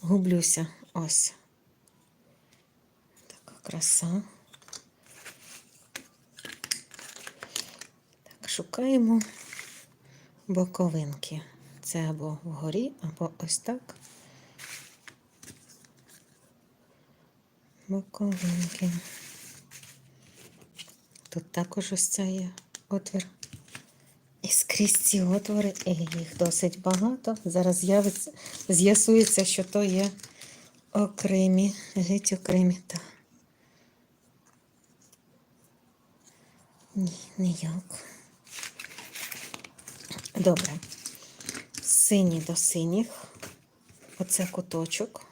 гублюся. Ось. Така краса. Так, шукаємо боковинки. Це або вгорі, або ось так. Боковинки. Тут також ось цей є отвір. І скрізь ці отвори, і їх досить багато. Зараз з'ясується, що то є окремі, геть окремі. Та. Ні, ніяк. Добре. Сині до синіх. Оце куточок.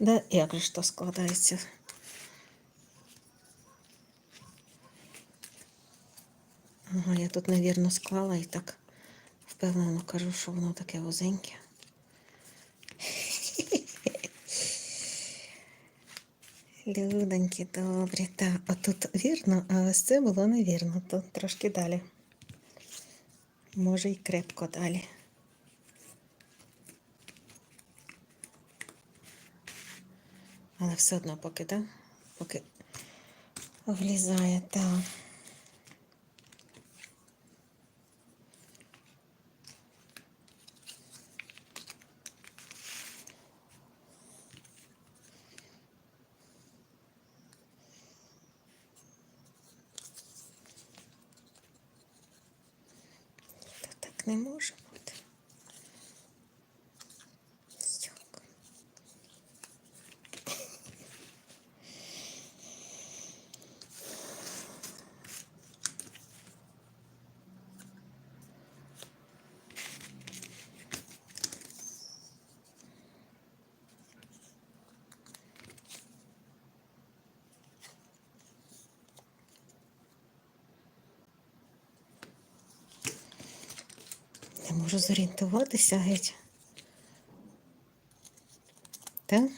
Да, як же то складається? Я тут невірно склала і так впевнено кажу, що воно таке вузеньке. Людоньки, добрі. Так, а тут вірно, а ось це було невірно. Тут трошки далі. Може, і крепко далі. Але все одно поки, так? Поки влізає, так. Не може Не можу зорієнтуватися геть. Так?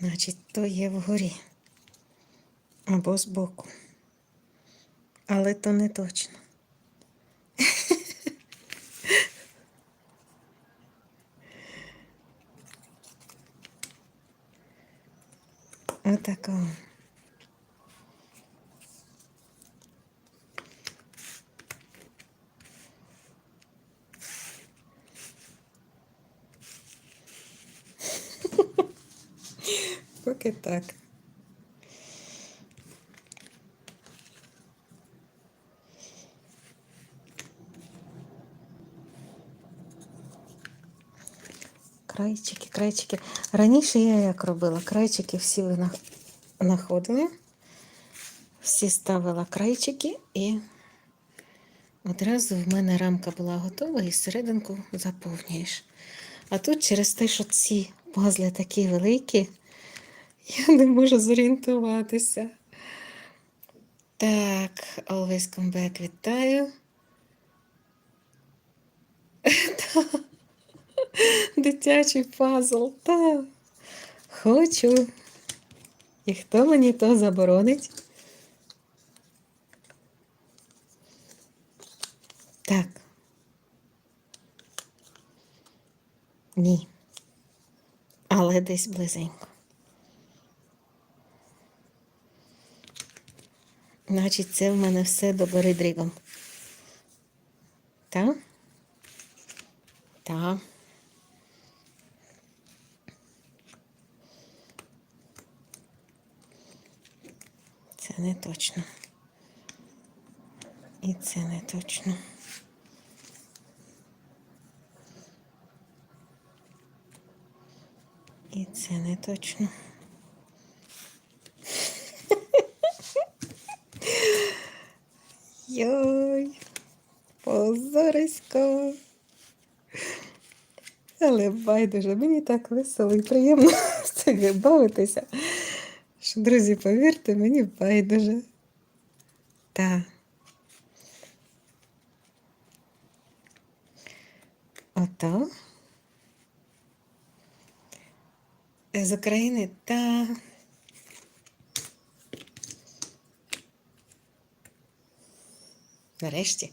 Значить, то є вгорі. Або збоку. Але то не точно. Отакого. Поки так. Крайчики, крайчики. Раніше я як робила? Крайчики всі ви. Всі ставила крайчики і одразу в мене рамка була готова і серединку заповнюєш. А тут через те, що ці пазли такі великі, я не можу зорієнтуватися. Так, Always come back, вітаю. Та, Дитячий пазл, та. Хочу. І хто мені то заборонить? Так. Ні. Але десь близенько. Значить, це в мене все догори дригом. Так? Так. Це не точно. І це не точно. І це не точно. Йой, позорисько. Але байдуже, мені так весело і приємно з цим бавитися. Що, друзі, повірте, мені байдуже. Так. Ото. З України та. Нарешті.